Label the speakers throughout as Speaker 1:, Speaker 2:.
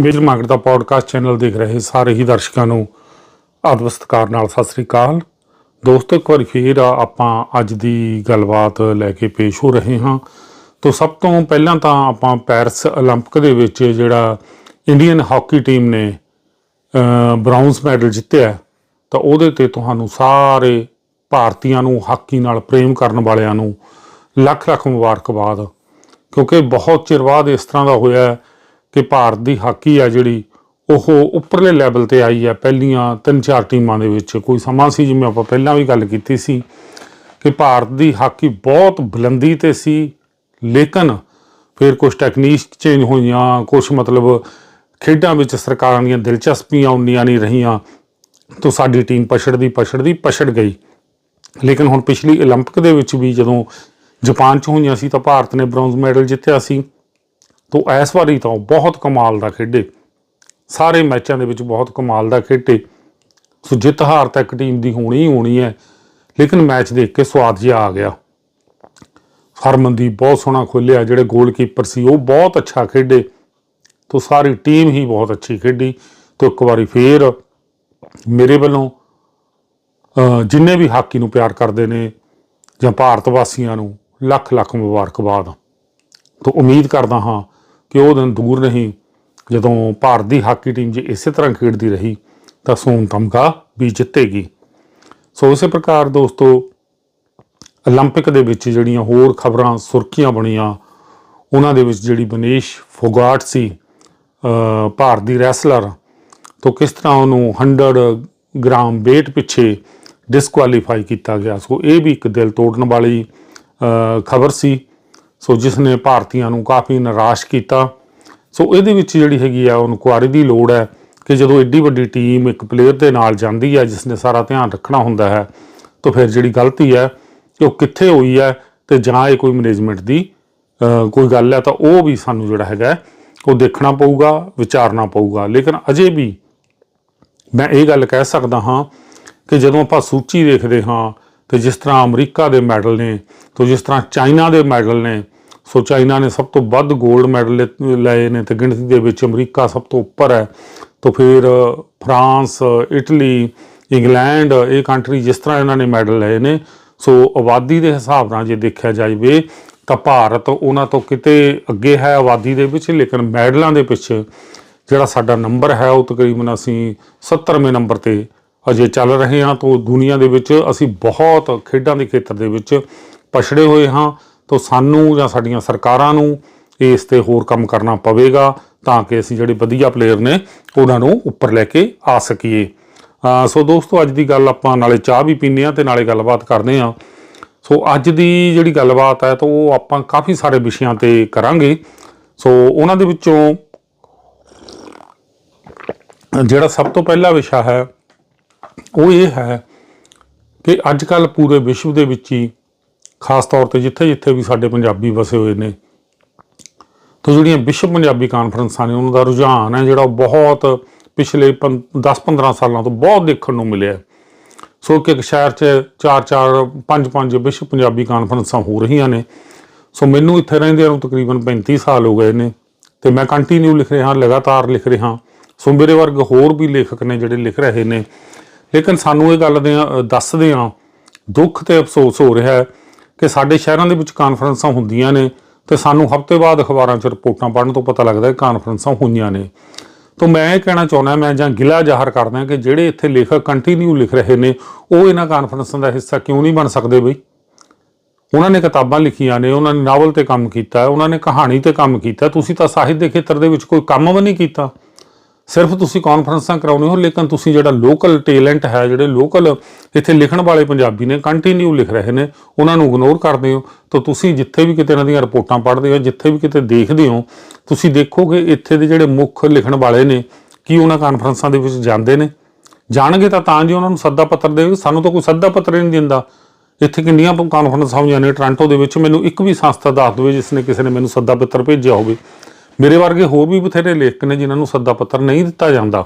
Speaker 1: Major market ਦਾ podcast channel ਦੇਖ ਰਹੇ ਸਾਰੇ ਹੀ ਦਰਸ਼ਕਾਂ ਨੂੰ ਆਦਰ ਸਤਿਕਾਰ ਨਾਲ ਸਤਿ ਸ੍ਰੀ ਅਕਾਲ ਦੋਸਤੋ ਇੱਕ ਵਾਰੀ ਫੇਰ ਆਪਾਂ ਅੱਜ ਦੀ ਗੱਲਬਾਤ ਲੈ ਕੇ ਪੇਸ਼ ਹੋ ਰਹੇ ਹਾਂ ਤੋਂ ਸਭ ਤੋਂ ਪਹਿਲਾਂ ਤਾਂ ਆਪਾਂ ਪੈਰਿਸ 올림픽 ਦੇ ਵਿੱਚ ਜਿਹੜਾ ਇੰਡੀਅਨ ਹਾਕੀ ਟੀਮ ਨੇ ਬ੍ਰਾਊਨਜ਼ ਮੈਡਲ ਜਿੱਤਿਆ ਤਾਂ ਉਹਦੇ ਤੇ ਤੁਹਾਨੂੰ ਸਾਰੇ ਭਾਰਤੀਆਂ ਨੂੰ ਹਾਕੀ ਨਾਲ ਪ੍ਰੇਮ ਕਰਨ ਵਾਲਿਆਂ ਨੂੰ ਲੱਖ ਲੱਖ ਮੁਬਾਰਕਬਾਦ ਕਿਉਂਕਿ ਬਹੁਤ ਚਿਰ ਬਾਅਦ ਇਸ ਤਰ੍ਹਾਂ ਦਾ ਹੋਇਆ ਹੈ ਕਿ ਭਾਰਤ ਦੀ ਹਾਕੀ ਆ ਜਿਹੜੀ ਉਹ ਉੱਪਰਲੇ ਲੈਵਲ ਤੇ ਆਈ ਹੈ ਪਹਿਲੀਆਂ ਤਿੰਨ ਚਾਰ ਟੀਮਾਂ ਦੇ ਵਿੱਚ ਕੋਈ ਸਮਾਂ ਸੀ ਜਿਵੇਂ ਆਪਾਂ ਪਹਿਲਾਂ ਵੀ ਗੱਲ ਕੀਤੀ ਸੀ ਕਿ ਭਾਰਤ ਦੀ ਹਾਕੀ ਬਹੁਤ ਬੁਲੰਦੀ ਤੇ ਸੀ ਲੇਕਿਨ ਫਿਰ ਕੁਝ ਟੈਕਨੀਕ ਚੇਂਜ ਹੋਈਆਂ ਕੁਝ ਮਤਲਬ ਖੇਡਾਂ ਵਿੱਚ ਸਰਕਾਰਾਂ ਦੀਆਂ ਦਿਲਚਸਪੀਆਂ ਉਨੀਆਂ ਨਹੀਂ ਰਹੀਆਂ ਤੋਂ ਸਾਡੀ ਟੀਮ ਪਛੜਦੀ ਪਛੜਦੀ ਪਛੜ ਗਈ ਲੇਕਿਨ ਹੁਣ ਪਿਛਲੀ 올림픽 ਦੇ ਵਿੱਚ ਵੀ ਜਦੋਂ ਜਾਪਾਨ 'ਚ ਹੋਈਆਂ ਸੀ ਤਾਂ ਭਾਰਤ ਨੇ ਬ੍ਰੌਂਜ਼ ਮੈਡਲ ਜਿੱਤਿਆ ਸੀ ਤੋਂ ਇਸ ਵਾਰੀ ਤਾਂ ਉਹ ਬਹੁਤ ਕਮਾਲ ਦਾ ਖੇਡੇ। ਸਾਰੇ ਮੈਚਾਂ ਦੇ ਵਿੱਚ ਬਹੁਤ ਕਮਾਲ ਦਾ ਖੇਡੇ। ਸੋ ਜਿੱਤ ਹਾਰ ਤਾਂ ਇੱਕ ਟੀਮ ਦੀ ਹੋਣੀ ਹੀ ਹੋਣੀ ਹੈ, ਲੇਕਿਨ ਮੈਚ ਦੇਖ ਕੇ ਸਵਾਦ ਜਿਹਾ ਆ ਗਿਆ। ਹਰਮਨਦੀਪ ਬਹੁਤ ਸੋਹਣਾ ਖੋਲਿਆ, ਜਿਹੜੇ ਗੋਲਕੀਪਰ ਸੀ, ਉਹ ਬਹੁਤ ਅੱਛਾ ਖੇਡੇ। ਤੋਂ ਸਾਰੀ ਟੀਮ ਹੀ ਬਹੁਤ ਅੱਛੀ ਖੇਡੀ। ਤੋਂ ਇੱਕ ਵਾਰੀ ਫੇਰ ਮੇਰੇ ਵੱਲੋਂ ਜਿੰਨੇ ਵੀ ਹਾਕੀ ਨੂੰ ਪਿਆਰ ਕਰਦੇ ਨੇ, ਜਾਂ ਭਾਰਤ ਵਾਸੀਆਂ ਨੂੰ ਲੱਖ ਲੱਖ ਮੁਬਾਰਕਬਾਦ। ਤੋਂ ਉਮੀਦ ਕਰਦਾ ਹਾਂ ਕਿ ਉਹ ਦਿਨ ਦੂਰ ਨਹੀਂ ਜਦੋਂ ਭਾਰਤ ਦੀ ਹਾਕੀ ਟੀਮ ਜੇ ਇਸੇ ਤਰ੍ਹਾਂ ਖੇਡਦੀ ਰਹੀ ਤਾਂ ਸੋਨ ਤਮਗਾ ਵੀ ਜਿੱਤੇਗੀ ਸੋ ਇਸੇ ਪ੍ਰਕਾਰ ਦੋਸਤੋ 올림픽 ਦੇ ਵਿੱਚ ਜਿਹੜੀਆਂ ਹੋਰ ਖਬਰਾਂ ਸੁਰਖੀਆਂ ਬਣੀਆਂ ਉਹਨਾਂ ਦੇ ਵਿੱਚ ਜਿਹੜੀ ਬਨੇਸ਼ ਫੋਗਾਟ ਸੀ ਅਹ ਭਾਰਤ ਦੀ ਰੈਸਲਰ ਤੋਂ ਕਿਸ ਤਰ੍ਹਾਂ ਉਹਨੂੰ 100 ਗ੍ਰਾਮ weight ਪਿੱਛੇ ਡਿਸਕੁਆਲੀਫਾਈ ਕੀਤਾ ਗਿਆ ਸੋ ਇਹ ਵੀ ਇੱਕ ਦਿਲ ਤੋੜਨ ਵਾਲੀ ਖਬਰ ਸੀ ਸੋ ਜਿਸ ਨੇ ਭਾਰਤੀਆਂ ਨੂੰ ਕਾਫੀ ਨਿਰਾਸ਼ ਕੀਤਾ। ਸੋ ਇਹਦੇ ਵਿੱਚ ਜਿਹੜੀ ਹੈਗੀ ਆ, ਉਹਨੂੰ ਕੁਆਰੀ ਦੀ ਲੋੜ ਹੈ ਕਿ ਜਦੋਂ ਐਡੀ ਵੱਡੀ ਟੀਮ ਇੱਕ ਪਲੇਅਰ ਦੇ ਨਾਲ ਜਾਂਦੀ ਹੈ, ਜਿਸ ਨੇ ਸਾਰਾ ਧਿਆਨ ਰੱਖਣਾ ਹੁੰਦਾ ਹੈ, ਤਾਂ ਫਿਰ ਜਿਹੜੀ ਗਲਤੀ ਹੈ, ਕਿ ਉਹ ਕਿੱਥੇ ਹੋਈ ਹੈ ਤੇ ਜਾਂ ਇਹ ਕੋਈ ਮੈਨੇਜਮੈਂਟ ਦੀ ਕੋਈ ਗੱਲ ਹੈ, ਤਾਂ ਉਹ ਵੀ ਸਾਨੂੰ ਜਿਹੜਾ ਹੈਗਾ ਉਹ ਦੇਖਣਾ ਪਊਗਾ, ਵਿਚਾਰਨਾ ਪਊਗਾ। ਲੇਕਿਨ ਅਜੇ ਵੀ ਮੈਂ ਇਹ ਗੱਲ ਕਹਿ ਸਕਦਾ ਹਾਂ ਕਿ ਜਦੋਂ ਆਪਾਂ ਸੂਚੀ ਦੇਖਦੇ ਹਾਂ, ਤੇ ਜਿਸ ਤਰ੍ਹਾਂ ਅਮਰੀਕਾ ਦੇ ਮੈਡਲ ਨੇ, ਤੇ ਜਿਸ ਤਰ੍ਹਾਂ ਚਾਈਨਾ ਦੇ ਮੈਡਲ ਨੇ ਸੋ ਚਾਈਨਾ ਨੇ ਸਭ ਤੋਂ ਵੱਧ 골ਡ ਮੈਡਲ ਲਏ ਨੇ ਤੇ ਗਿਣਤੀ ਦੇ ਵਿੱਚ ਅਮਰੀਕਾ ਸਭ ਤੋਂ ਉੱਪਰ ਹੈ। ਤਾਂ ਫਿਰ, ਫਰਾਂਸ, ਇਟਲੀ, ਇੰਗਲੈਂਡ, ਇਹ ਕੰਟਰੀ ਜਿਸ ਤਰ੍ਹਾਂ ਇਹਨਾਂ ਨੇ ਮੈਡਲ ਲਏ ਨੇ, ਸੋ ਆਬਾਦੀ ਦੇ ਹਿਸਾਬ ਨਾਲ ਜੇ ਦੇਖਿਆ ਜਾਵੇ ਤਾਂ ਭਾਰਤ ਉਹਨਾਂ ਤੋਂ ਕਿਤੇ ਅੱਗੇ ਹੈ ਆਬਾਦੀ ਦੇ ਵਿੱਚ, ਲੇਕਿਨ ਮੈਡਲਾਂ ਦੇ ਪਿੱਛੇ ਜਿਹੜਾ ਸਾਡਾ ਨੰਬਰ ਹੈ, ਉਹ ਤਕਰੀਬਨ ਅਸੀਂ 70ਵੇਂ ਨੰਬਰ ਤੇ ਅਜੇ ਚੱਲ ਰਹੇ ਹਾਂ। ਤੋਂ ਦੁਨੀਆ ਦੇ ਵਿੱਚ ਅਸੀਂ ਬਹੁਤ ਖੇਡਾਂ ਦੇ ਖੇਤਰ ਦੇ ਵਿੱਚ ਪਛੜੇ ਹੋਏ ਹਾਂ। ਤੋਂ ਸਾਨੂੰ ਜਾਂ ਸਾਡੀਆਂ ਸਰਕਾਰਾਂ ਨੂੰ ਇਸ ਤੇ ਹੋਰ ਕੰਮ ਕਰਨਾ ਪਵੇਗਾ ਤਾਂ ਕਿ ਅਸੀਂ ਜਿਹੜੇ ਵਧੀਆ ਪਲੇਅਰ ਨੇ ਉਹਨਾਂ ਨੂੰ ਉੱਪਰ ਲੈ ਕੇ ਆ ਸਕੀਏ। ਸੋ ਦੋਸਤੋ, ਅੱਜ ਦੀ ਗੱਲ ਆਪਾਂ ਨਾਲੇ ਚਾਹ ਵੀ ਪੀਂਦੇ ਆ ਤੇ ਨਾਲੇ ਗੱਲਬਾਤ ਕਰਦੇ ਆ ਸੋ ਅੱਜ ਦੀ ਜਿਹੜੀ ਗੱਲਬਾਤ ਹੈ ਤਾਂ ਉਹ ਆਪਾਂ ਕਾਫੀ ਸਾਰੇ ਵਿਸ਼ਿਆਂ ਤੇ ਕਰਾਂਗੇ। ਸੋ ਉਹਨਾਂ ਦੇ ਵਿੱਚੋਂ ਜਿਹੜਾ ਸਭ ਤੋਂ ਪਹਿਲਾ ਵਿਸ਼ਾ ਹੈ, ਉਹ ਇਹ ਹੈ ਕਿ ਅੱਜ ਕੱਲ ਪੂਰੇ ਵਿਸ਼ਵ ਦੇ ਵਿੱਚ ਹੀ ਖਾਸ ਤੌਰ ਤੇ ਜਿੱਥੇ ਜਿੱਥੇ ਵੀ ਸਾਡੇ ਪੰਜਾਬੀ ਵਸੇ ਹੋਏ ਨੇ। ਤੋਂ ਜਿਹੜੀਆਂ ਵਿਸ਼ਵ ਪੰਜਾਬੀ ਕਾਨਫਰੰਸਾਂ ਨੇ, ਉਹਨਾਂ ਦਾ ਰੁਝਾਨ ਹੈ ਜਿਹੜਾ ਉਹ ਬਹੁਤ ਪਿਛਲੇ 10-15 ਸਾਲਾਂ ਤੋਂ ਬਹੁਤ ਦੇਖਣ ਨੂੰ ਮਿਲਿਆ। ਸੋ ਕਿ ਇੱਕ ਸ਼ਹਿਰ 'ਚ 4-4 5-5 ਵਿਸ਼ਵ ਪੰਜਾਬੀ ਕਾਨਫਰੰਸਾਂ ਹੋ ਰਹੀਆਂ ਨੇ। ਸੋ ਮੈਨੂੰ ਇੱਥੇ ਰਹਿੰਦਿਆਂ ਨੂੰ ਤਕਰੀਬਨ 35 ਸਾਲ ਹੋ ਗਏ ਨੇ ਤੇ ਮੈਂ ਕੰਟੀਨਿਊ ਲਿਖ ਰਿਹਾ, ਲਗਾਤਾਰ ਲਿਖ ਰਿਹਾ। ਸੋ ਮੇਰੇ ਵਰਗ ਹੋਰ ਵੀ ਲੇਖਕ ਨੇ ਜਿਹੜੇ ਲਿਖ ਰਹੇ ਨੇ। ਲੇਕਿਨ ਸਾਨੂੰ ਇਹ ਗੱਲ ਦੇ ਦੱਸਦੇ ਆ ਦੁੱਖ ਤੇ ਅਫਸੋਸ ਹੋ ਰਿਹਾ ਹੈ ਕਿ ਸਾਡੇ ਸ਼ਹਿਰਾਂ ਦੇ ਵਿੱਚ ਕਾਨਫਰੰਸਾਂ ਹੁੰਦੀਆਂ ਨੇ ਤੇ ਸਾਨੂੰ ਹਫ਼ਤੇ ਬਾਅਦ ਅਖਬਾਰਾਂ 'ਚ ਰਿਪੋਰਟਾਂ ਪੜ੍ਹਨ ਤੋਂ ਪਤਾ ਲੱਗਦਾ ਹੈ ਕਾਨਫਰੰਸਾਂ ਹੋਈਆਂ ਨੇ। ਤੋਂ ਮੈਂ ਇਹ ਕਹਿਣਾ ਚਾਹੁੰਦਾ, ਮੈਂ ਜਾਂ ਗਿਲਾ ਜ਼ਾਹਰ ਕਰਦਾ ਕਿ ਜਿਹੜੇ ਇੱਥੇ ਲੇਖਕ ਕੰਟੀਨਿਊ ਲਿਖ ਰਹੇ ਨੇ, ਉਹ ਇਹਨਾਂ ਕਾਨਫਰੰਸਾਂ ਦਾ ਹਿੱਸਾ ਕਿਉਂ ਨਹੀਂ ਬਣ ਸਕਦੇ ਬਈ? ਉਹਨਾਂ ਨੇ ਕਿਤਾਬਾਂ ਲਿਖੀਆਂ ਨੇ, ਉਹਨਾਂ ਨੇ ਨਾਵਲ ਤੇ ਕੰਮ ਕੀਤਾ, ਉਹਨਾਂ ਨੇ ਕਹਾਣੀ ਤੇ ਕੰਮ ਕੀਤਾ, ਤੁਸੀਂ ਤਾਂ ਸਾਹਿਤ ਦੇ ਖੇਤਰ ਦੇ ਵਿੱਚ ਕੋਈ ਕੰਮ ਵੀ ਨਹੀਂ ਕੀਤਾ। ਸਿਰਫ ਤੁਸੀਂ ਕਾਨਫਰੰਸਾਂ ਕਰਾਉਣੇ ਹੋ, ਲੇਕਿਨ ਤੁਸੀਂ ਜਿਹੜਾ ਲੋਕਲ ਟੈਲੈਂਟ ਹੈ, ਜਿਹੜੇ ਲੋਕਲ ਇੱਥੇ ਲਿਖਣ ਵਾਲੇ ਪੰਜਾਬੀ ਨੇ ਕੰਟੀਨਿਊ ਲਿਖ ਰਹੇ ਨੇ, ਉਹਨਾਂ ਨੂੰ ਇਗਨੋਰ ਕਰਦੇ ਹੋ। ਤਾਂ ਤੁਸੀਂ ਜਿੱਥੇ ਵੀ ਕਿਤੇ ਇਹਨਾਂ ਦੀਆਂ ਰਿਪੋਰਟਾਂ ਪੜ੍ਹਦੇ ਹੋ, ਜਿੱਥੇ ਵੀ ਕਿਤੇ ਦੇਖਦੇ ਹੋ, ਤੁਸੀਂ ਦੇਖੋਗੇ ਇੱਥੇ ਦੇ ਜਿਹੜੇ ਮੁੱਖ ਲਿਖਣ ਵਾਲੇ ਨੇ, ਕੀ ਉਹਨਾਂ ਕਾਨਫਰੰਸਾਂ ਦੇ ਵਿੱਚ ਜਾਂਦੇ ਨੇ? ਜਾਣਗੇ ਤਾਂ ਤਾਂ ਜੀ ਉਹਨਾਂ ਨੂੰ ਸੱਦਾ ਪੱਤਰ ਦੇਵੇ, ਸਾਨੂੰ ਤਾਂ ਕੋਈ ਸੱਦਾ ਪੱਤਰ ਹੀ ਨਹੀਂ ਦਿੰਦਾ। ਇੱਥੇ ਕਿੰਨੀਆਂ ਕਾਨਫਰੰਸਾਂ ਹੋਈਆਂ ਨੇ ਟੋਰਾਂਟੋ ਦੇ ਵਿੱਚ ਮੈਨੂੰ ਇੱਕ ਵੀ ਸੰਸਥਾ ਦੱਸ ਦਿਓ ਜਿਸ ਨੇ ਕਿਸੇ ਨੇ ਮੈਨੂੰ ਸੱਦਾ ਪੱਤਰ ਭੇਜਿਆ ਹੋਵੇ। ਮੇਰੇ ਵਰਗੇ ਹੋਰ ਵੀ ਬਥੇਰੇ ਲੇਖਕ ਨੇ ਜਿਨ੍ਹਾਂ ਨੂੰ ਸੱਦਾ ਪੱਤਰ ਨਹੀਂ ਦਿੱਤਾ ਜਾਂਦਾ।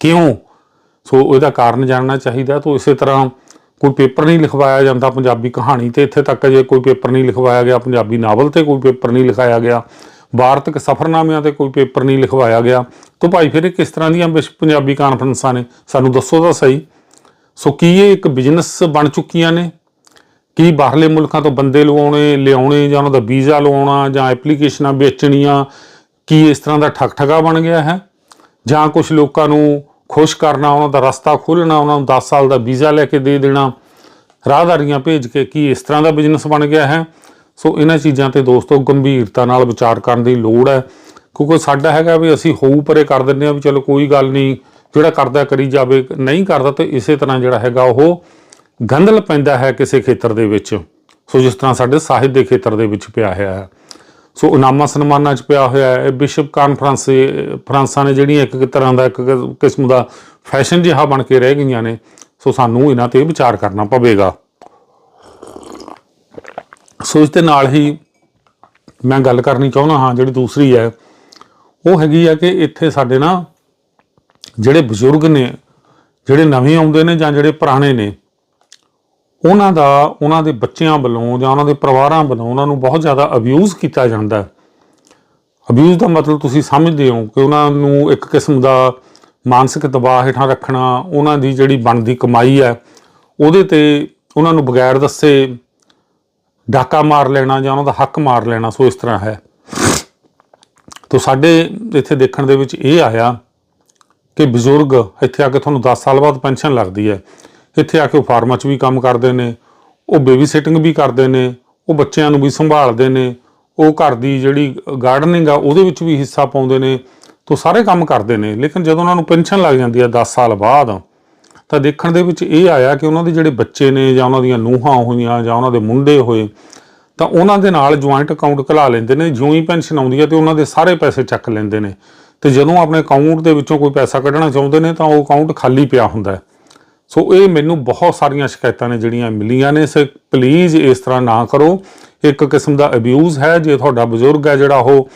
Speaker 1: ਕਿਉਂ? ਸੋ ਇਹਦਾ ਕਾਰਨ ਜਾਣਨਾ ਚਾਹੀਦਾ। ਤਾਂ ਇਸੇ ਤਰ੍ਹਾਂ ਕੋਈ ਪੇਪਰ ਨਹੀਂ ਲਿਖਵਾਇਆ ਜਾਂਦਾ ਪੰਜਾਬੀ ਕਹਾਣੀ ਤੇ। ਇੱਥੇ ਤੱਕ ਜੇ ਕੋਈ ਪੇਪਰ ਨਹੀਂ ਲਿਖਵਾਇਆ ਗਿਆ, ਪੰਜਾਬੀ ਨਾਵਲ ਤੇ ਕੋਈ ਪੇਪਰ ਨਹੀਂ ਲਿਖਾਇਆ ਗਿਆ, ਵਾਰਤਕ ਸਫ਼ਰਨਾਮਿਆਂ ਤੇ ਕੋਈ ਪੇਪਰ ਨਹੀਂ ਲਿਖਵਾਇਆ ਗਿਆ। ਤਾਂ ਭਾਈ ਫਿਰ ਇਹ ਕਿਸ ਤਰ੍ਹਾਂ ਦੀਆਂ ਵਿਸ਼ਵ ਪੰਜਾਬੀ ਕਾਨਫਰੰਸਾਂ ਨੇ? ਸਾਨੂੰ ਦੱਸੋ ਤਾਂ ਸਹੀ। ਸੋ ਕੀ ਇਹ ਇੱਕ ਬਿਜ਼ਨਸ ਬਣ ਚੁੱਕੀਆਂ ਨੇ? ਕੀ ਬਾਹਰਲੇ ਮੁਲਕਾਂ ਤੋਂ ਬੰਦੇ ਲਵਾਉਣੇ, ਲਿਆਉਣੇ, ਜਾਂ ਉਹਨਾਂ ਦਾ ਵੀਜ਼ਾ ਲਵਾਉਣਾ, ਜਾਂ ਐਪਲੀਕੇਸ਼ਨਾਂ ਵੇਚਣੀਆਂ, ਕੀ ਇਸ ਤਰ੍ਹਾਂ ਦਾ ਠੱਗ ਠਗਾ ਬਣ ਗਿਆ ਹੈ? ਜਾਂ ਕੁਝ ਲੋਕਾਂ ਨੂੰ ਖੁਸ਼ ਕਰਨਾ, ਉਹਨਾਂ ਦਾ ਰਸਤਾ ਖੋਲ੍ਹਣਾ, ਉਹਨਾਂ ਨੂੰ 10 ਸਾਲ ਦਾ ਵੀਜ਼ਾ ਲੈ ਕੇ ਦੇ ਦੇਣਾ, ਰਾਹਦਾਰੀਆਂ ਭੇਜ ਕੇ ਕੀ ਇਸ ਤਰ੍ਹਾਂ ਦਾ ਬਿਜ਼ਨਸ ਬਣ ਗਿਆ ਹੈ? ਸੋ ਇਹਨਾਂ ਚੀਜ਼ਾਂ ਤੇ ਦੋਸਤੋ ਗੰਭੀਰਤਾ ਨਾਲ ਵਿਚਾਰ ਕਰਨ ਦੀ ਲੋੜ ਹੈ। ਕਿਉਂਕਿ ਸਾਡਾ ਹੈਗਾ ਵੀ ਅਸੀਂ ਹੋਊ ਪਰੇ ਕਰ ਦਿੰਦੇ ਆ ਵੀ ਚਲੋ ਕੋਈ ਗੱਲ ਨਹੀਂ, ਜਿਹੜਾ ਕਰਦਾ ਕਰੀ ਜਾਵੇ, ਨਹੀਂ ਕਰਦਾ ਤੇ ਇਸੇ ਤਰ੍ਹਾਂ ਜਿਹੜਾ ਹੈਗਾ ਉਹ ਗੰਧਲ ਪੈਂਦਾ ਹੈ ਕਿਸੇ ਖੇਤਰ ਦੇ ਵਿੱਚ। ਸੋ ਜਿਸ ਤਰ੍ਹਾਂ ਸਾਡੇ ਸਾਹਿਤ ਦੇ ਖੇਤਰ ਦੇ ਵਿੱਚ ਪਿਆ ਹੋਇਆ ਹੈ। ਸੋ ਇਨਾਮਾਂ ਸਨਮਾਨਾਂ 'ਚ ਪਿਆ ਹੋਇਆ ਹੈ। ਵਿਸ਼ਵ ਕਾਨਫਰੰਸ, ਫਰਾਂਸਾਂ ਨੇ ਜਿਹੜੀਆਂ ਇੱਕ ਇੱਕ ਤਰ੍ਹਾਂ ਦਾ ਇੱਕ ਇੱਕ ਕਿਸਮ ਦਾ ਫੈਸ਼ਨ ਜਿਹਾ ਬਣ ਕੇ ਰਹਿ ਗਈਆਂ ਨੇ। ਸੋ ਸਾਨੂੰ ਇਹਨਾਂ ਤੇ ਵਿਚਾਰ ਕਰਨਾ ਪਵੇਗਾ। ਸੋ ਇਸ ਦੇ ਨਾਲ ਹੀ ਮੈਂ ਗੱਲ ਕਰਨੀ ਚਾਹੁੰਦਾ ਹਾਂ, ਜਿਹੜੀ ਦੂਸਰੀ ਹੈ, ਉਹ ਹੈਗੀ ਆ ਕਿ ਇੱਥੇ ਸਾਡੇ ਨਾ ਜਿਹੜੇ ਬਜ਼ੁਰਗ ਨੇ, ਜਿਹੜੇ ਨਵੇਂ ਆਉਂਦੇ ਨੇ ਜਾਂ ਜਿਹੜੇ ਪੁਰਾਣੇ ਨੇ ਉਹਨਾਂ ਦਾ, ਉਹਨਾਂ ਦੇ ਬੱਚਿਆਂ ਵੱਲੋਂ ਜਾਂ ਉਹਨਾਂ ਦੇ ਪਰਿਵਾਰਾਂ ਵੱਲੋਂ ਉਹਨਾਂ ਨੂੰ ਬਹੁਤ ਜ਼ਿਆਦਾ ਅਬਿਊਜ਼ ਕੀਤਾ ਜਾਂਦਾ ਹੈ। ਅਬਿਊਜ਼ ਦਾ ਮਤਲਬ ਤੁਸੀਂ ਸਮਝਦੇ ਹੋ ਕਿ ਉਹਨਾਂ ਨੂੰ ਇੱਕ ਕਿਸਮ ਦਾ ਮਾਨਸਿਕ ਦਬਾਅ ਹੇਠਾਂ ਰੱਖਣਾ, ਉਹਨਾਂ ਦੀ ਜਿਹੜੀ ਬਣਦੀ ਕਮਾਈ ਹੈ, ਉਹਦੇ ਤੇ ਉਹਨਾਂ ਨੂੰ ਬਗੈਰ ਦੱਸੇ ਡਾਕਾ ਮਾਰ ਲੈਣਾ ਜਾਂ ਉਹਨਾਂ ਦਾ ਹੱਕ ਮਾਰ ਲੈਣਾ, ਸੋ ਇਸ ਤਰ੍ਹਾਂ ਹੈ। ਤੋ ਸਾਡੇ ਇੱਥੇ ਦੇਖਣ ਦੇ ਵਿੱਚ ਇਹ ਆਇਆ ਕਿ ਬਜ਼ੁਰਗ ਇੱਥੇ ਆ ਕੇ ਤੁਹਾਨੂੰ 10 ਸਾਲ ਬਾਅਦ ਪੈਨਸ਼ਨ ਲੱਗਦੀ ਹੈ। ਇੱਥੇ ਆ ਕੇ ਉਹ ਫਾਰਮਾਂ 'ਚ ਵੀ ਕੰਮ ਕਰਦੇ ਨੇ, ਉਹ ਬੇਬੀ ਸਿਟਿੰਗ ਵੀ ਕਰਦੇ ਨੇ, ਉਹ ਬੱਚਿਆਂ ਨੂੰ ਵੀ ਸੰਭਾਲਦੇ ਨੇ, ਉਹ ਘਰ ਦੀ ਜਿਹੜੀ ਗਾਰਡਨਿੰਗ ਆ ਉਹਦੇ ਵਿੱਚ ਵੀ ਹਿੱਸਾ ਪਾਉਂਦੇ ਨੇ, ਤੋ ਸਾਰੇ ਕੰਮ ਕਰਦੇ ਨੇ। ਲੇਕਿਨ ਜਦੋਂ ਉਹਨਾਂ ਨੂੰ ਪੈਨਸ਼ਨ ਲੱਗ ਜਾਂਦੀ ਹੈ 10 ਸਾਲ ਬਾਅਦ, ਤਾਂ ਦੇਖਣ ਦੇ ਵਿੱਚ ਇਹ ਆਇਆ ਕਿ ਉਹਨਾਂ ਦੇ ਜਿਹੜੇ ਬੱਚੇ ਨੇ ਜਾਂ ਉਹਨਾਂ ਦੀਆਂ ਨੂੰਹਾਂ ਹੋਈਆਂ ਜਾਂ ਉਹਨਾਂ ਦੇ ਮੁੰਡੇ ਹੋਏ, ਤਾਂ ਉਹਨਾਂ ਦੇ ਨਾਲ ਜੁਆਇੰਟ ਅਕਾਊਂਟ ਖੁਲਾ ਲੈਂਦੇ ਨੇ, ਜਿਉਂ ਹੀ ਪੈਨਸ਼ਨ ਆਉਂਦੀ ਹੈ ਤੇ ਉਹਨਾਂ ਦੇ ਸਾਰੇ ਪੈਸੇ ਚੱਕ ਲੈਂਦੇ ਨੇ। ਤੇ ਜਦੋਂ ਆਪਣੇ ਅਕਾਊਂਟ ਦੇ ਵਿੱਚੋਂ ਕੋਈ ਪੈਸਾ ਕੱਢਣਾ ਚਾਹੁੰਦੇ ਨੇ, ਤਾਂ ਉਹ ਅਕਾਊਂਟ ਖਾਲੀ ਪਿਆ ਹੁੰਦਾ ਹੈ। ਸੋ ਇਹ ਮੈਨੂੰ ਬਹੁਤ ਸਾਰੀਆਂ ਸ਼ਿਕਾਇਤਾਂ ਨੇ ਜਿਹੜੀਆਂ ਮਿਲੀਆਂ ਨੇ, ਸੋ ਪਲੀਜ਼ ਇਸ ਤਰ੍ਹਾਂ ਨਾ ਕਰੋ। ਇੱਕ ਕਿਸਮ ਦਾ ਅਬਿਊਜ਼ ਹੈ, ਜੇ ਤੁਹਾਡਾ ਬਜ਼ੁਰਗ ਹੈ ਜਿਹੜਾ ਉਹ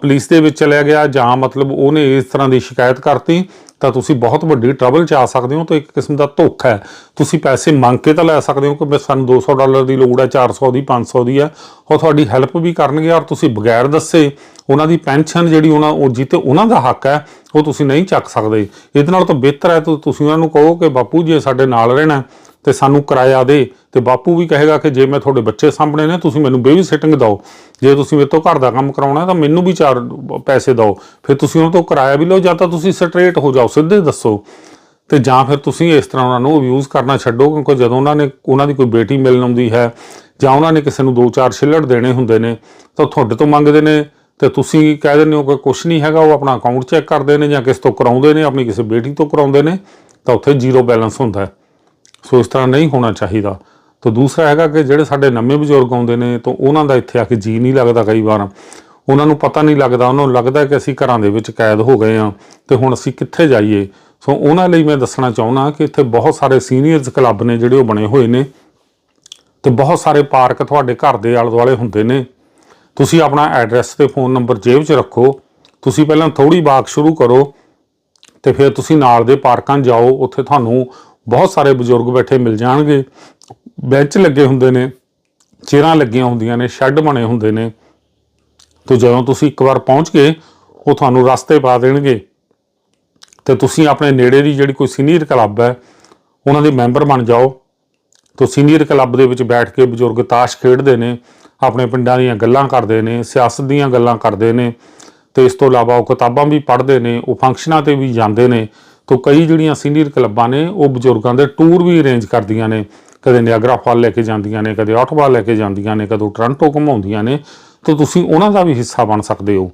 Speaker 1: ਪੁਲਿਸ ਦੇ ਵਿੱਚ ਚਲਿਆ ਗਿਆ, ਜਾਂ ਮਤਲਬ ਉਹਨੇ ਇਸ ਤਰ੍ਹਾਂ ਦੀ ਸ਼ਿਕਾਇਤ ਕਰਤੀ, ਤਾਂ ਤੁਸੀਂ ਬਹੁਤ ਵੱਡੀ ਟਰਬਲ 'ਚ ਆ ਸਕਦੇ ਹੋ, ਤਾਂ ਇੱਕ ਕਿਸਮ ਦਾ ਧੋਖਾ ਹੈ। ਤੁਸੀਂ ਪੈਸੇ ਮੰਗ ਕੇ ਤਾਂ ਲੈ ਸਕਦੇ ਹੋ ਕਿ ਮੈਂ ਸਾਨੂੰ 200 ਡਾਲਰ ਦੀ ਲੋੜ ਹੈ 400 ਦੀ 500 ਦੀ ਹੈ, ਉਹ ਤੁਹਾਡੀ ਹੈਲਪ ਵੀ ਕਰਨਗੇ ਔਰ ਤੁਸੀਂ ਬਗੈਰ ਦੱਸੇ, ਉਹਨਾਂ ਦੀ ਪੈਨਸ਼ਨ ਜਿਹੜੀ ਉਹਨਾਂ ਉਹ ਜਿੱਤੇ ਉਹਨਾਂ ਦਾ ਹੱਕ ਹੈ ਉਹ ਤੁਸੀਂ ਨਹੀਂ ਚੱਕ ਸਕਦੇ। ਇਹਦੇ ਨਾਲ ਤਾਂ ਬਿਹਤਰ ਹੈ ਕਿ ਤੁਸੀਂ ਉਹਨਾਂ ਨੂੰ ਕਹੋ ਕਿ ਬਾਪੂ ਜੇ ਸਾਡੇ ਨਾਲ ਰਹਿਣਾ ਤੇ ਸਾਨੂੰ ਕਿਰਾਇਆ ਦੇ, ਤੇ ਬਾਪੂ ਵੀ ਕਹੇਗਾ ਕਿ ਜੇ ਮੈਂ ਤੁਹਾਡੇ ਬੱਚੇ ਸਾਹਮਣੇ ਨੇ, ਤੁਸੀਂ ਮੈਨੂੰ ਬੇਬੀ ਸਿਟਿੰਗ ਦਿਓ। ਜੇ ਤੁਸੀਂ ਮੇਰੇ ਤੋਂ ਘਰ ਦਾ ਕੰਮ ਕਰਾਉਣਾ ਤਾਂ ਮੈਨੂੰ ਵੀ ਚਾਰ ਪੈਸੇ ਦਿਓ। ਫਿਰ ਤੁਸੀਂ ਉਹਨਾਂ ਤੋਂ ਕਿਰਾਇਆ ਵੀ ਲਓ, ਜਾਂ ਤਾਂ ਤੁਸੀਂ ਸਟ੍ਰੇਟ ਹੋ ਜਾਓ, ਸਿੱਧੇ ਦੱਸੋ। ਤੇ ਜਾਂ ਫਿਰ ਤੁਸੀਂ ਇਸ ਤਰ੍ਹਾਂ ਉਹਨਾਂ ਨੂੰ ਅਬਿਊਜ਼ ਕਰਨਾ ਛੱਡੋ, ਕਿਉਂਕਿ ਜਦੋਂ ਉਹਨਾਂ ਨੇ, ਉਹਨਾਂ ਦੀ ਕੋਈ ਬੇਟੀ ਮਿਲਣ ਆਉਂਦੀ ਹੈ, ਜਾਂ ਉਹਨਾਂ ਨੇ ਕਿਸੇ ਨੂੰ ਦੋ ਚਾਰ ਛਿੱਲੜ ਦੇਣੇ ਹੁੰਦੇ ਨੇ, ਤਾਂ ਤੁਹਾਡੇ ਤੋਂ ਮੰਗਦੇ ਨੇ ਤੇ ਤੁਸੀਂ ਕਹਿ ਦਿੰਦੇ ਹੋ ਕਿ ਕੁਝ ਨਹੀਂ ਹੈਗਾ, ਉਹ ਆਪਣਾ ਅਕਾਊਂਟ ਚੈੱਕ ਕਰਦੇ ਨੇ ਜਾਂ ਕਿਸ ਤੋਂ ਕਰਾਉਂਦੇ ਨੇ, ਆਪਣੀ ਕਿਸੇ ਬੇਟੀ ਤੋਂ ਕਰਾਉਂਦੇ ਨੇ, ਤਾਂ ਉੱਥੇ ਜ਼ੀਰੋ ਬੈਲੈਂਸ ਹੁੰਦਾ ਹੈ। ਸੋ ਇਸ ਤਰ੍ਹਾਂ ਨਹੀਂ ਹੋਣਾ ਚਾਹੀਦਾ। ਤਾਂ ਦੂਸਰਾ ਹੈਗਾ ਕਿ ਜਿਹੜੇ ਸਾਡੇ ਨਵੇਂ ਬਜ਼ੁਰਗ ਆਉਂਦੇ ਨੇ, ਤਾਂ ਉਹਨਾਂ ਦਾ ਇੱਥੇ ਆ ਕੇ ਜੀ ਨਹੀਂ ਲੱਗਦਾ ਕਈ ਵਾਰ। ਉਹਨਾਂ ਨੂੰ ਪਤਾ ਨਹੀਂ ਲੱਗਦਾ, ਉਹਨਾਂ ਨੂੰ ਲੱਗਦਾ ਕਿ ਅਸੀਂ ਘਰਾਂ ਦੇ ਵਿੱਚ ਕੈਦ ਹੋ ਗਏ ਆ ਤੇ ਹੁਣ ਅਸੀਂ ਕਿੱਥੇ ਜਾਈਏ। ਸੋ ਉਹਨਾਂ ਲਈ ਮੈਂ ਦੱਸਣਾ ਚਾਹੁੰਦਾ ਕਿ ਇੱਥੇ ਬਹੁਤ ਸਾਰੇ ਸੀਨੀਅਰਸ ਕਲੱਬ ਨੇ ਜਿਹੜੇ ਉਹ ਬਣੇ ਹੋਏ ਨੇ ਤੇ ਬਹੁਤ ਸਾਰੇ ਪਾਰਕ ਤੁਹਾਡੇ ਘਰ ਦੇ ਆਲੇ ਦੁਆਲੇ ਹੁੰਦੇ ਨੇ। ਤੁਸੀਂ ਆਪਣਾ ਐਡਰੈਸ ਤੇ ਫੋਨ ਨੰਬਰ ਜੇਬ 'ਚ ਰੱਖੋ, ਤੁਸੀਂ ਪਹਿਲਾਂ ਥੋੜੀ ਵਾਕ ਸ਼ੁਰੂ ਕਰੋ ਤੇ ਫਿਰ ਤੁਸੀਂ ਨਾਲ ਦੇ ਪਾਰਕਾਂ 'ਚ ਜਾਓ, ਉੱਥੇ ਤੁਹਾਨੂੰ ਬਹੁਤ ਸਾਰੇ ਬਜ਼ੁਰਗ ਬੈਠੇ ਮਿਲ ਜਾਣਗੇ। ਬੈਂਚ ਲੱਗੇ ਹੁੰਦੇ ਨੇ, ਚੇਅਰਾਂ ਲੱਗੀਆਂ ਹੁੰਦੀਆਂ ਨੇ, ਸ਼ੈੱਡ ਬਣੇ ਹੁੰਦੇ ਨੇ। ਤੇ ਜਦੋਂ ਤੁਸੀਂ ਇੱਕ ਵਾਰ ਪਹੁੰਚ ਗਏ, ਉਹ ਤੁਹਾਨੂੰ ਰਸਤੇ ਪਾ ਦੇਣਗੇ। ਤੇ ਤੁਸੀਂ ਆਪਣੇ ਨੇੜੇ ਦੀ ਜਿਹੜੀ ਕੋਈ ਸੀਨੀਅਰ ਕਲੱਬ ਹੈ, ਉਹਨਾਂ ਦੇ ਮੈਂਬਰ ਬਣ ਜਾਓ। ਤੋ ਸੀਨੀਅਰ ਕਲੱਬ ਦੇ ਵਿੱਚ ਬੈਠ ਕੇ ਬਜ਼ੁਰਗ ਤਾਸ਼ ਖੇਡਦੇ ਨੇ ਆਪਣੇ ਪਿੰਡਾਂ ਦੀਆਂ ਗੱਲਾਂ ਕਰਦੇ ਨੇ, ਸਿਆਸਤ ਦੀਆਂ ਗੱਲਾਂ ਕਰਦੇ ਨੇ ਤੇ ਇਸ ਤੋਂ ਇਲਾਵਾ ਉਹ ਕਿਤਾਬਾਂ ਵੀ ਪੜ੍ਹਦੇ ਨੇ, ਉਹ ਫੰਕਸ਼ਨਾਂ ਤੇ ਵੀ ਜਾਂਦੇ ਨੇ। ਤੋ ਕਈ ਜਿਹੜੀਆਂ ਸੀਨੀਅਰ ਕਲੱਬਾਂ ਨੇ, ਉਹ ਬਜ਼ੁਰਗਾਂ ਦੇ ਟੂਰ ਵੀ ਅਰੇਂਜ ਕਰਦੀਆਂ ਨੇ। ਕਦੇ ਨਿਆਗਰਾ ਫਾਲ ਲੈ ਕੇ ਜਾਂਦੀਆਂ ਨੇ, ਕਦੇ ਆਟਵਾ ਲੈ ਕੇ ਜਾਂਦੀਆਂ ਨੇ, ਕਦੋਂ ਟੋਰਾਂਟੋ ਘੁਮਾਉਂਦੀਆਂ ਨੇ। ਤੇ ਤੁਸੀਂ ਉਹਨਾਂ ਦਾ ਵੀ ਹਿੱਸਾ ਬਣ ਸਕਦੇ ਹੋ।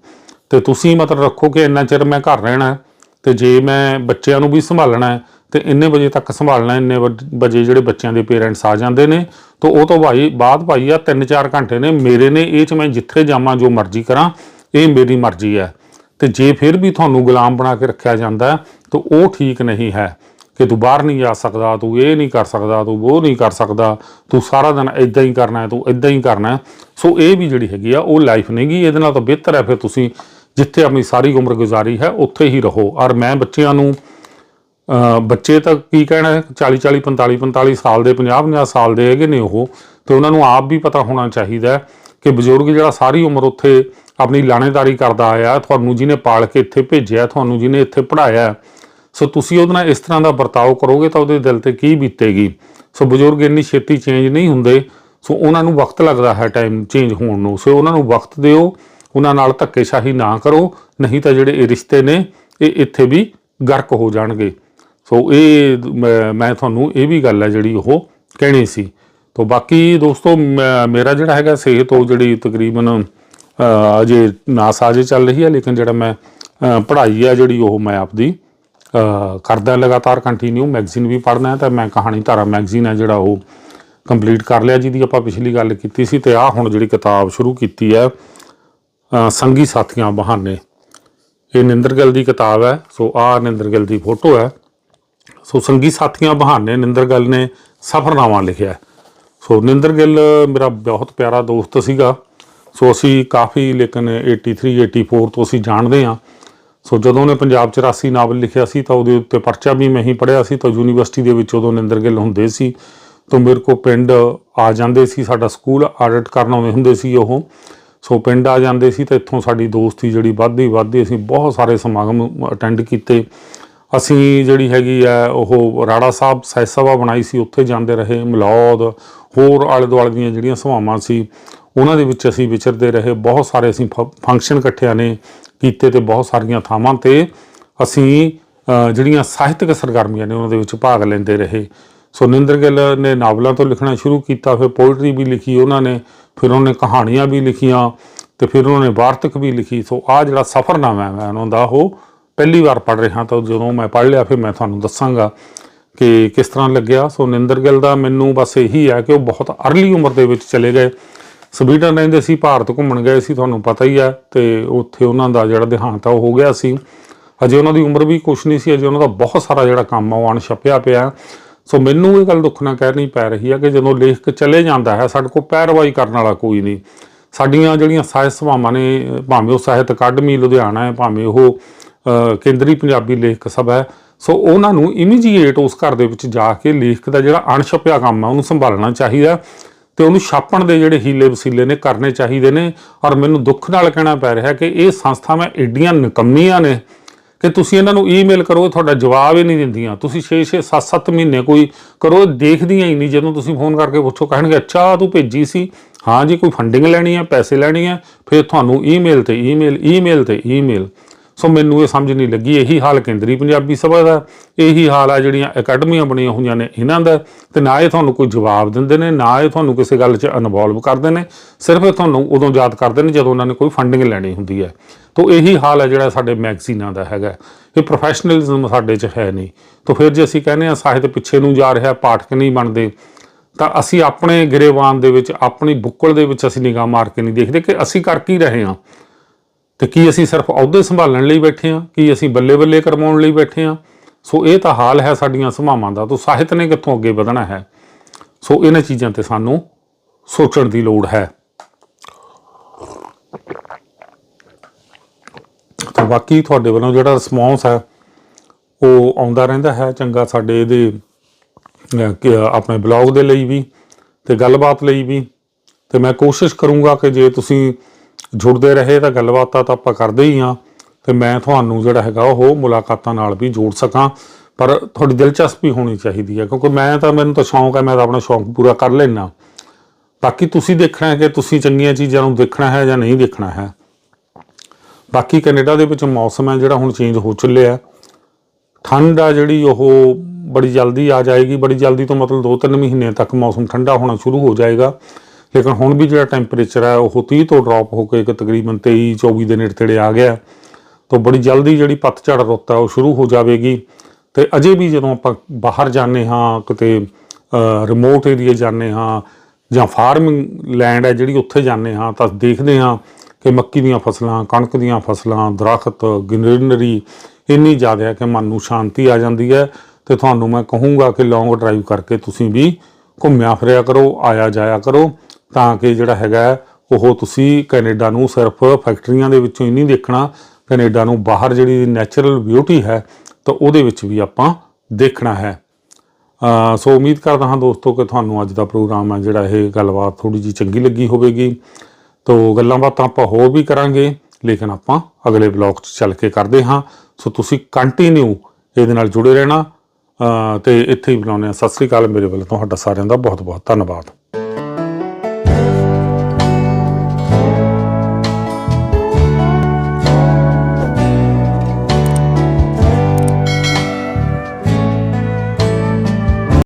Speaker 1: ਤੇ ਤੁਸੀਂ ਮਤਲਬ ਰੱਖੋ ਕਿ ਇੰਨਾ ਚਿਰ ਮੈਂ ਘਰ ਰਹਿਣਾ ਹੈ ਤੇ ਜੇ ਮੈਂ ਬੱਚਿਆਂ ਨੂੰ ਵੀ ਸੰਭਾਲਣਾ ਤੇ ਇੰਨੇ ਵਜੇ ਤੱਕ ਸੰਭਾਲਣਾ ਇੰਨੇ ਵਜ- ਵਜੇ ਜਿਹੜੇ ਬੱਚਿਆਂ ਦੇ ਪੇਰੈਂਟਸ ਆ ਜਾਂਦੇ ਨੇ। ਤਾਂ ਉਹ ਤੋਂ ਭਾਈ, ਬਾਅਦ ਭਾਈ ਆ 3-4 ਘੰਟੇ ਨੇ, ਮੇਰੇ ਨੇ ਇਹ ਚ ਮੈਂ ਜਿੱਥੇ ਜਾਵਾਂ, ਜੋ ਮਰਜ਼ੀ ਕਰਾਂ, ਇਹ ਮੇਰੀ ਮਰਜ਼ੀ ਹੈ। ਤੇ ਜੇ ਫਿਰ ਵੀ ਤੁਹਾਨੂੰ ਗੁਲਾਮ ਬਣਾ ਕੇ ਰੱਖਿਆ ਜਾਂਦਾ ਤਾਂ ਉਹ ਠੀਕ ਨਹੀਂ ਹੈ ਕਿ ਤੂੰ ਬਾਹਰ ਨਹੀਂ ਜਾ ਸਕਦਾ, ਤੂੰ ਇਹ ਨਹੀਂ ਕਰ ਸਕਦਾ, ਤੂੰ ਉਹ ਨਹੀਂ ਕਰ ਸਕਦਾ, ਤੂੰ ਸਾਰਾ ਦਿਨ ਇਦਾਂ ਹੀ ਕਰਨਾ ਹੈ, ਤੂੰ ਇਦਾਂ ਹੀ ਕਰਨਾ ਸੋ ਇਹ ਵੀ ਜਿਹੜੀ ਹੈਗੀ ਆ, ਉਹ ਲਾਈਫ ਨਹੀਂਗੀ ਇਹਦੇ ਨਾਲ ਤਾਂ ਬਿਹਤਰ ਹੈ ਫਿਰ ਤੁਸੀਂ, ਜਿੱਥੇ ਆਪਣੀ ਸਾਰੀ ਉਮਰ ਗੁਜ਼ਾਰੀ ਹੈ, ਉੱਥੇ ਹੀ ਰਹੋ। ਔਰ ਮੈਂ ਬੱਚਿਆਂ ਨੂੰ ਬੱਚੇ ਤਾਂ ਕੀ ਕਹਿਣਾ 40 40 45 45 ਸਾਲ ਦੇ 50 50 ਸਾਲ ਦੇ ਹੈਗੇ ਨੇ ਉਹ, ਤੇ ਉਹਨਾਂ ਨੂੰ ਆਪ ਵੀ ਪਤਾ ਹੋਣਾ ਚਾਹੀਦਾ ਕਿ ਬਜ਼ੁਰਗ ਜਿਹੜਾ ਸਾਰੀ ਉਮਰ ਉੱਥੇ ਆਪਣੀ ਲਾਣੇਦਾਰੀ ਕਰਦਾ ਆਇਆ ਤੁਹਾਨੂੰ ਜਿਹਨੇ ਪਾਲ ਕੇ ਇੱਥੇ ਭੇਜਿਆ ਤੁਹਾਨੂੰ ਜਿਹਨੇ ਇੱਥੇ ਪੜਾਇਆ ਸੋ ਤੁਸੀਂ ਉਹਦੇ ਨਾਲ ਇਸ ਤਰ੍ਹਾਂ ਦਾ ਵਰਤਾਓ ਕਰੋਗੇ ਤਾਂ ਉਹਦੇ ਦਿਲ ਤੇ ਕੀ ਬੀਤੇਗੀ? ਸੋ ਬਜ਼ੁਰਗ ਇੰਨੀ ਛੇਤੀ ਚੇਂਜ ਨਹੀਂ ਹੁੰਦੇ, ਸੋ ਉਹਨਾਂ ਨੂੰ ਵਕਤ ਲੱਗਦਾ ਹੈ ਟਾਈਮ ਚੇਂਜ ਹੋਣ ਨੂੰ, ਸੋ ਉਹਨਾਂ ਨੂੰ ਵਕਤ ਦਿਓ, ਉਹਨਾਂ ਨਾਲ ਧੱਕੇਸ਼ਾਹੀ ਨਾ ਕਰੋ, ਨਹੀਂ ਤਾਂ ਜਿਹੜੇ ਇਹ ਰਿਸ਼ਤੇ ਨੇ, ਇਹ ਇੱਥੇ ਵੀ ਗਰਕ ਹੋ ਜਾਣਗੇ। ਸੋ ਇਹ ਮੈਂ- ਮੈਂ ਤੁਹਾਨੂੰ ਇਹ ਵੀ ਗੱਲ ਹੈ ਜਿਹੜੀ ਉਹ ਕਹਿਣੀ ਸੀ। ਤੋ ਬਾਕੀ ਦੋਸਤੋ ਮੈਂ- ਮੇਰਾ ਜਿਹੜਾ ਹੈਗਾ ਸਿਹਤ ਉਹ ਜਿਹੜੀ ਤਕਰੀਬਨ ਅ, ਅਜੇ ਨਾਸਾਜੇ ਚੱਲ ਰਹੀ ਹੈ ਲੇਕਿਨ ਜਿਹੜਾ ਮੈਂ ਪੜ੍ਹਾਈ ਹੈ ਜਿਹੜੀ ਉਹ ਮੈਂ ਆਪਦੀ ਕਰਦਾ ਲਗਾਤਾਰ ਕੰਟੀਨਿਊ ਮੈਗਜ਼ੀਨ ਵੀ ਪੜ੍ਹਨਾ ਹੈ ਤਾਂ ਮੈਂ ਕਹਾਣੀ ਧਾਰਾ ਮੈਗਜ਼ੀਨ ਹੈ ਜਿਹੜਾ ਉਹ ਕੰਪਲੀਟ ਕਰ ਲਿਆ ਜਿਹਦੀ ਆਪਾਂ ਪਿਛਲੀ ਗੱਲ ਕੀਤੀ ਸੀ ਤੇ ਆਹ ਹੁਣ ਜਿਹੜੀ ਕਿਤਾਬ ਸ਼ੁਰੂ ਕੀਤੀ ਹੈ ਅ, ਸੰਗੀ ਸਾਥੀਆਂ ਬਹਾਨੇ। ਇਹ ਨਿੰਦਰ ਗਿੱਲ ਦੀ ਕਿਤਾਬ ਹੈ ਸੋ ਆਹ ਨਿੰਦਰ ਗਿੱਲ ਦੀ ਫੋਟੋ ਹੈ। ਸੋ ਸੰਗੀ ਸਾਥੀਆਂ ਬਹਾਨੇ ਨਿੰਦਰ ਗਿੱਲ ਨੇ ਸਫ਼ਰਨਾਮਾ ਲਿਖਿਆ ਸੋ ਨਿੰਦਰ ਗਿੱਲ, ਮੇਰਾ ਬਹੁਤ ਪਿਆਰਾ ਦੋਸਤ ਸੀਗਾ। ਸੋ ਅਸੀਂ ਕਾਫੀ, ਲੇਕਿਨ 83 84 ਤੋਂ ਅਸੀਂ ਜਾਣਦੇ ਹਾਂ। ਸੋ ਜਦੋਂ ਉਹਨੇ ਪੰਜਾਬ 84 ਨਾਵਲ ਲਿਖਿਆ ਸੀ, ਤਾਂ ਉਹਦੇ ਉੱਤੇ ਪਰਚਾ ਵੀ ਮੈਂ ਹੀ ਪੜ੍ਹਿਆ ਸੀ, ਤਾਂ ਯੂਨੀਵਰਸਿਟੀ ਦੇ ਵਿੱਚ ਉਦੋਂ ਨਿੰਦਰ ਗਿੱਲ ਹੁੰਦੇ ਸੀ। ਤਾਂ ਮੇਰੇ ਕੋ ਪਿੰਡ ਆ ਜਾਂਦੇ ਸੀ, ਸਾਡਾ ਸਕੂਲ ਆਡਿਟ ਕਰਨ ਆਉਂਦੇ ਹੁੰਦੇ ਸੀ ਉਹ। ਸੋ ਪਿੰਡ ਆ ਜਾਂਦੇ ਸੀ, ਤਾਂ ਇੱਥੋਂ ਸਾਡੀ ਦੋਸਤੀ ਜਿਹੜੀ ਵੱਧਦੀ ਵੱਧਦੀ ਅਸੀਂ ਬਹੁਤ ਸਾਰੇ ਸਮਾਗਮ ਅਟੈਂਡ ਕੀਤੇ। ਅਸੀਂ ਜਿਹੜੀ ਹੈਗੀ ਆ, ਉਹ ਰਾੜਾ ਸਾਹਿਬ ਸਹਿਜ ਸਭਾ ਬਣਾਈ ਸੀ, ਉੱਥੇ ਜਾਂਦੇ ਰਹੇ, ਮਲੌਦ, ਹੋਰ ਆਲੇ ਦੁਆਲੇ ਦੀਆਂ ਜਿਹੜੀਆਂ ਸਭਾਵਾਂ ਸੀ, ਉਹਨਾਂ ਦੇ ਵਿੱਚ ਅਸੀਂ ਵਿਚਰਦੇ ਰਹੇ। ਬਹੁਤ ਸਾਰੇ ਅਸੀਂ ਫ- ਫੰਕਸ਼ਨ ਇਕੱਠਿਆਂ ਨੇ ਕੀਤੇ ਤੇ ਬਹੁਤ ਸਾਰੀਆਂ ਥਾਵਾਂ ਤੇ ਅਸੀਂ ਜਿਹੜੀਆਂ ਸਾਹਿਤਕ ਸਰਗਰਮੀਆਂ ਨੇ, ਉਹਨਾਂ ਦੇ ਵਿੱਚ ਭਾਗ ਲੈਂਦੇ ਰਹੇ। ਸੋ ਨਿੰਦਰ ਗਿੱਲ ਨੇ ਨਾਵਲਾਂ ਤੋਂ ਲਿਖਣਾ ਸ਼ੁਰੂ ਕੀਤਾ, ਫਿਰ ਪੋਇਟਰੀ ਵੀ ਲਿਖੀ ਉਹਨਾਂ ਨੇ, ਫਿਰ ਉਹਨੇ ਕਹਾਣੀਆਂ ਵੀ ਲਿਖੀਆਂ ਤੇ ਫਿਰ ਉਹਨਾਂ ਨੇ ਵਾਰਤਕ ਵੀ ਲਿਖੀ। ਸੋ ਆ ਜਿਹੜਾ ਸਫ਼ਰਨਾਮਾ ਹੈ, ਉਹਨਾਂ ਦਾ, ਉਹ ਪਹਿਲੀ ਵਾਰ ਪੜ੍ਹ ਰਿਹਾ ਤਾਂ ਜਦੋਂ ਮੈਂ ਪੜ੍ਹ ਲਿਆ, ਫਿਰ ਮੈਂ ਤੁਹਾਨੂੰ ਦੱਸਾਂਗਾ ਕਿ ਕਿਸ ਤਰ੍ਹਾਂ ਲੱਗਿਆ। ਸੋ ਨਿੰਦਰ ਗਿੱਲ ਦਾ ਮੈਨੂੰ ਬਸ ਇਹੀ ਆ ਕਿ ਉਹ ਬਹੁਤ ਅਰਲੀ ਉਮਰ ਦੇ ਵਿੱਚ ਚਲੇ ਗਏ। ਸਵੀਡਨ ਰਹਿੰਦੇ ਸੀ, ਭਾਰਤ ਘੁੰਮਣ ਗਏ ਸੀ, ਤੁਹਾਨੂੰ ਪਤਾ ਹੀ ਹੈ ਤੇ ਉੱਥੇ ਉਹਨਾਂ ਦਾ ਜਿਹੜਾ ਦੇਹਾਂਤ ਆ, ਉਹ ਹੋ ਗਿਆ ਸੀ। ਅਜੇ ਉਹਨਾਂ ਦੀ ਉਮਰ ਵੀ ਕੁਛ ਨਹੀਂ ਸੀ, ਅਜੇ ਉਹਨਾਂ ਦਾ ਬਹੁਤ ਸਾਰਾ ਜਿਹੜਾ ਕੰਮ ਆ, ਉਹ ਅਣਛੱਪਿਆ ਪਿਆ ਸੋ ਮੈਨੂੰ ਇਹ ਗੱਲ ਦੁੱਖ ਨਾਲ ਕਹਿਣੀ ਪੈ ਰਹੀ ਆ ਕਿ ਜਦੋਂ ਲੇਖਕ ਚਲੇ ਜਾਂਦਾ ਹੈ, ਸਾਡੇ ਕੋਲ ਪੈਰਵਾਈ ਕਰਨ ਵਾਲਾ ਕੋਈ ਨਹੀਂ। ਸਾਡੀਆਂ ਜਿਹੜੀਆਂ ਸਾਹਿਤ ਸਭਾਵਾਂ ਨੇ, ਭਾਵੇਂ ਉਹ ਸਾਹਿਤ ਅਕਾਡਮੀ ਲੁਧਿਆਣਾ ਹੈ, ਭਾਵੇਂ ਉਹ ਕੇਂਦਰੀ ਪੰਜਾਬੀ ਲੇਖਕ ਸਭਾ ਹੈ। ਸੋ ਉਹਨਾਂ ਨੂੰ ਇਮੀਡੀਏਟ ਉਸ ਘਰ ਦੇ ਵਿੱਚ ਜਾ ਕੇ ਲੇਖਕ ਦਾ ਜਿਹੜਾ ਅਣਛਪਿਆ ਕੰਮ ਹੈ ਉਹਨੂੰ ਸੰਭਾਲਣਾ ਚਾਹੀਦਾ ਤੇ ਉਹਨੂੰ ਛਾਪਣ ਦੇ ਜਿਹੜੇ ਹੀਲੇ ਵਸੀਲੇ ਨੇ ਕਰਨੇ ਚਾਹੀਦੇ ਨੇ। ਔਰ ਮੈਨੂੰ ਦੁੱਖ ਨਾਲ ਕਹਿਣਾ ਪੈ ਰਿਹਾ ਕਿ ਇਹ ਸੰਸਥਾਵਾਂ ਐਡੀਆਂ ਨਿਕੰਮੀਆਂ ਨੇ ਕਿ ਤੁਸੀਂ ਇਹਨਾਂ ਨੂੰ ਈਮੇਲ ਕਰੋ, ਤੁਹਾਡਾ ਜਵਾਬ ਹੀ ਨਹੀਂ ਦਿੰਦੀਆਂ। ਤੁਸੀਂ 6-6 7-7 ਮਹੀਨੇ ਕੋਈ ਕਰੋ, ਦੇਖਦੀਆਂ ਹੀ ਨਹੀਂ। ਜਦੋਂ ਤੁਸੀਂ ਫੋਨ ਕਰਕੇ ਪੁੱਛੋ, ਕਹਿਣਗੇ, ਅੱਛਾ, ਤੂੰ ਭੇਜੀ ਸੀ? ਹਾਂ ਜੀ, ਕੋਈ ਫੰਡਿੰਗ ਲੈਣੀ ਹੈ ਪੈਸੇ ਲੈਣੀ ਹੈ ਫਿਰ ਤੁਹਾਨੂੰ ਈਮੇਲ ਤੇ ਈਮੇਲ ਈਮੇਲ ਤੇ ਈਮੇਲ ਸੋ ਮੈਨੂੰ ਇਹ ਸਮਝ ਨਹੀਂ ਲੱਗੀ। ਇਹੀ ਹਾਲ ਕੇਂਦਰੀ ਪੰਜਾਬੀ ਸਭਾ ਦਾ ਇਹੀ ਹਾਲ ਆ ਜਿਹੜੀਆਂ ਅਕੈਡਮੀਆਂ ਬਣੀਆਂ ਹੋਈਆਂ ਨੇ ਇਹਨਾਂ ਦਾ ਤੇ ਨਾ ਇਹ ਤੁਹਾਨੂੰ ਕੋਈ ਜਵਾਬ ਦਿੰਦੇ ਨੇ, ਨਾ ਇਹ ਤੁਹਾਨੂੰ ਕਿਸੇ ਗੱਲ 'ਚ ਇਨਵੋਲਵ ਕਰਦੇ ਨੇ। ਸਿਰਫ ਇਹ ਤੁਹਾਨੂੰ ਉਦੋਂ ਯਾਦ ਕਰਦੇ ਨੇ ਜਦੋਂ ਉਹਨਾਂ ਨੇ ਕੋਈ ਫੰਡਿੰਗ ਲੈਣੀ ਹੁੰਦੀ ਹੈ। ਤੋ ਇਹੀ ਹਾਲ ਹੈ ਜਿਹੜਾ ਸਾਡੇ ਮੈਗਜ਼ੀਨਾਂ ਦਾ ਹੈਗਾ ਇਹ ਪ੍ਰੋਫੈਸ਼ਨਲਿਜ਼ਮ ਸਾਡੇ 'ਚ ਹੈ ਨਹੀਂ। ਤੋ ਫਿਰ ਜੇ ਅਸੀਂ ਕਹਿੰਦੇ ਆ ਸਾਹਿਤ ਪਿੱਛੇ ਨੂੰ ਜਾ ਰਿਹਾ, ਪਾਠਕ ਨਹੀਂ ਬਣਦੇ, ਤਾਂ ਅਸੀਂ ਆਪਣੇ ਗਰੇਵਾਨ ਦੇ ਵਿੱਚ, ਆਪਣੀ ਬੁੱਕਲ ਦੇ ਵਿੱਚ ਅਸੀਂ ਨਿਗਾਹ ਮਾਰ ਕੇ ਨਹੀਂ ਦੇਖਦੇ ਕਿ ਅਸੀਂ ਕਰ ਕੀ ਰਹੇ ਹਾਂ। ਤੇ ਕੀ ਅਸੀਂ ਸਿਰਫ ਅਹੁਦੇ ਸੰਭਾਲਣ ਲਈ ਬੈਠੇ ਹਾਂ? ਕੀ ਅਸੀਂ ਬੱਲੇ ਬੱਲੇ ਕਰਵਾਉਣ ਲਈ ਬੈਠੇ ਹਾਂ? ਸੋ ਇਹ ਤਾਂ ਹਾਲ ਹੈ ਸਾਡੀਆਂ ਸਭਾਵਾਂ ਦਾ। ਤੋਂ ਸਾਹਿਤ ਨੇ ਕਿੱਥੋਂ ਅੱਗੇ ਵਧਣਾ ਹੈ? ਸੋ ਇਹਨਾਂ ਚੀਜ਼ਾਂ ਤੇ ਸਾਨੂੰ ਸੋਚਣ ਦੀ ਲੋੜ ਹੈ। ਤਾਂ ਬਾਕੀ ਤੁਹਾਡੇ ਵੱਲੋਂ ਜਿਹੜਾ ਰਿਸਪੌਂਸ ਹੈ, ਉਹ ਆਉਂਦਾ ਰਹਿੰਦਾ ਹੈ। ਚੰਗਾ ਸਾਡੇ ਇਹਦੇ ਆਪਣੇ ਬਲੌਗ ਦੇ ਲਈ ਵੀ ਤੇ ਗੱਲਬਾਤ ਲਈ ਵੀ। ਤੇ ਮੈਂ ਕੋਸ਼ਿਸ਼ ਕਰੂੰਗਾ ਕਿ ਜੇ ਤੁਸੀਂ ਜੁੜਦੇ ਰਹੇ ਤਾਂ ਗੱਲਬਾਤਾਂ ਤਾਂ ਆਪਾਂ ਕਰਦੇ ਹੀ ਆ ਤੇ ਮੈਂ ਤੁਹਾਨੂੰ ਜਿਹੜਾ ਹੈਗਾ ਉਹ ਮੁਲਾਕਾਤਾਂ ਨਾਲ ਵੀ ਜੋੜ ਸਕਾਂ, ਪਰ ਤੁਹਾਡੀ ਦਿਲਚਸਪੀ ਹੋਣੀ ਚਾਹੀਦੀ ਹੈ, ਕਿਉਂਕਿ ਮੈਂ ਤਾਂ, ਮੈਨੂੰ ਤਾਂ ਸ਼ੌਂਕ ਹੈ, ਮੈਂ ਤਾਂ ਆਪਣਾ ਸ਼ੌਂਕ ਪੂਰਾ ਕਰ ਲੈਣਾ ਬਾਕੀ ਤੁਸੀਂ ਦੇਖਣਾ ਹੈ ਕਿ ਤੁਸੀਂ ਚੰਗੀਆਂ ਚੀਜ਼ਾਂ ਨੂੰ ਦੇਖਣਾ ਹੈ ਜਾਂ ਨਹੀਂ ਦੇਖਣਾ ਹੈ। ਬਾਕੀ ਕੈਨੇਡਾ ਦੇ ਵਿੱਚ ਮੌਸਮ ਹੈ ਜਿਹੜਾ ਹੁਣ ਚੇਂਜ ਹੋ ਚੱਲਿਆ ਠੰਡ ਆ ਜਿਹੜੀ, ਉਹ ਬੜੀ ਜਲਦੀ ਆ ਜਾਏਗੀ, ਬੜੀ ਜਲਦੀ ਤੋਂ ਮਤਲਬ 2-3 ਮਹੀਨੇ ਤੱਕ ਮੌਸਮ ਠੰਡਾ ਹੋਣਾ ਸ਼ੁਰੂ ਹੋ ਜਾਏਗਾ। ਲੇਕਿਨ ਹੁਣ ਵੀ ਜਿਹੜਾ ਟੈਂਪਰੇਚਰ ਹੈ, ਉਹ 30 ਤੋਂ ਡ੍ਰੌਪ ਹੋ ਕੇ ਇੱਕ ਤਕਰੀਬਨ 23-24 ਦੇ ਨੇੜੇ ਤੇੜੇ ਆ ਗਿਆ ਤਾਂ ਬੜੀ ਜਲਦੀ ਜਿਹੜੀ ਪਤਝੜ ਰੁੱਤ ਹੈ, ਉਹ ਸ਼ੁਰੂ ਹੋ ਜਾਵੇਗੀ। ਤੇ ਅਜੇ ਵੀ ਜਦੋਂ ਆਪਾਂ ਬਾਹਰ ਜਾਂਦੇ ਹਾਂ, ਕਿਤੇ ਰਿਮੋਟ ਏਰੀਏ ਜਾਂਦੇ ਹਾਂ ਜਾਂ ਫਾਰਮਿੰਗ ਲੈਂਡ ਹੈ ਜਿਹੜੀ ਉੱਥੇ ਜਾਂਦੇ ਹਾਂ, ਤਾਂ ਦੇਖਦੇ ਹਾਂ ਕਿ ਮੱਕੀ ਦੀਆਂ ਫਸਲਾਂ, ਕਣਕ ਦੀਆਂ ਫਸਲਾਂ, ਦਰਖਤ ਗ੍ਰੀਨਰੀ ਇੰਨੀ ਜ਼ਿਆਦਾ ਹੈ ਕਿ ਮਨ ਨੂੰ ਸ਼ਾਂਤੀ ਆ ਜਾਂਦੀ ਹੈ। ਤੇ ਤੁਹਾਨੂੰ ਮੈਂ ਕਹੂੰਗਾ ਕਿ ਲੌਂਗ ਡਰਾਈਵ ਕਰਕੇ ਤੁਸੀਂ ਵੀ ਘੁੰਮਿਆ ਫਿਰਿਆ ਕਰੋ ਆਇਆ ਜਾਇਆ ਕਰੋ। ਤਾਂ ਕਿ ਜਿਹੜਾ ਹੈਗਾ ਉਹ ਤੁਸੀਂ ਕੈਨੇਡਾ ਨੂੰ ਸਿਰਫ ਫੈਕਟਰੀਆਂ ਦੇ ਵਿੱਚੋਂ ਹੀ ਨਹੀਂ ਦੇਖਣਾ, ਕੈਨੇਡਾ ਨੂੰ ਬਾਹਰ ਜਿਹੜੀ ਨੈਚੁਰਲ ਬਿਊਟੀ ਹੈ, ਤਾਂ ਉਹਦੇ ਵਿੱਚ ਵੀ ਆਪਾਂ ਦੇਖਣਾ ਹੈ। ਸੋ ਉਮੀਦ ਕਰਦਾ ਹਾਂ ਦੋਸਤੋ ਕਿ ਤੁਹਾਨੂੰ ਅੱਜ ਦਾ ਪ੍ਰੋਗਰਾਮ ਹੈ, ਜਿਹੜਾ ਇਹ ਗੱਲਬਾਤ ਥੋੜੀ ਜੀ ਚੰਗੀ ਲੱਗੀ ਹੋਵੇਗੀ। ਤੋ ਗੱਲਾਂ ਬਾਤਾਂ ਆਪਾਂ ਹੋਰ ਵੀ ਕਰਾਂਗੇ, ਲੇਕਿਨ ਆਪਾਂ ਅਗਲੇ ਬਲੌਗ 'ਚ ਚੱਲ ਕੇ ਕਰਦੇ ਹਾਂ। ਸੋ ਤੁਸੀਂ ਕੰਟੀਨਿਊ ਇਹਦੇ ਨਾਲ ਜੁੜੇ ਰਹਿਣਾ। ਅਹ ਤੇ ਇੱਥੇ ਹੀ ਬੁਲਾਉਂਦੇ ਹਾਂ। ਸਤਿ ਸ੍ਰੀ ਅਕਾਲ। ਮੇਰੇ ਵੱਲੋਂ ਤੁਹਾਡਾ ਸਾਰਿਆਂ ਦਾ ਬਹੁਤ ਬਹੁਤ ਧੰਨਵਾਦ।